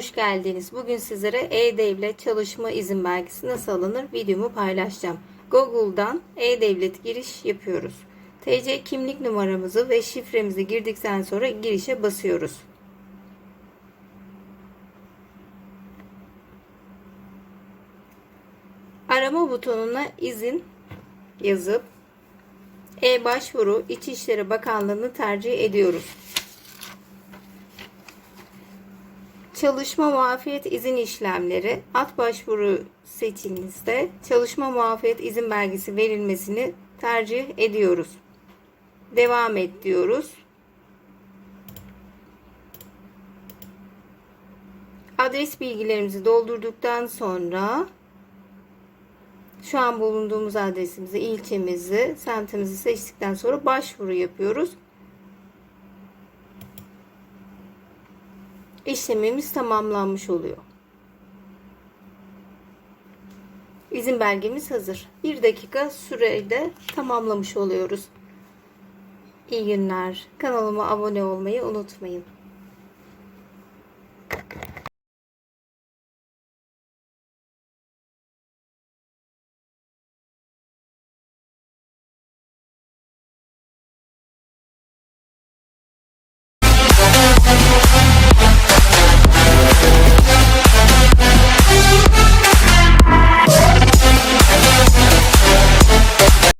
geldiniz. Bugün sizlere E-Devlet çalışma izin belgesi nasıl alınır videomu paylaşacağım. Google'dan E-Devlet giriş yapıyoruz. TC kimlik numaramızı ve şifremizi girdikten sonra girişe basıyoruz. Arama butonuna izin yazıp e-başvuru İçişleri Bakanlığı'nı tercih ediyoruz. Çalışma muafiyet izin işlemleri at başvuru seçimizde çalışma muafiyet izin belgesi verilmesini tercih ediyoruz. Devam et diyoruz. Adres bilgilerimizi doldurduktan sonra şu an bulunduğumuz adresimizi, ilçemizi, semtimizi seçtikten sonra başvuru yapıyoruz. İşlemimiz tamamlanmış oluyor. İzin belgemiz hazır. Bir dakika sürede tamamlamış oluyoruz. İyi günler. Kanalıma abone olmayı unutmayın.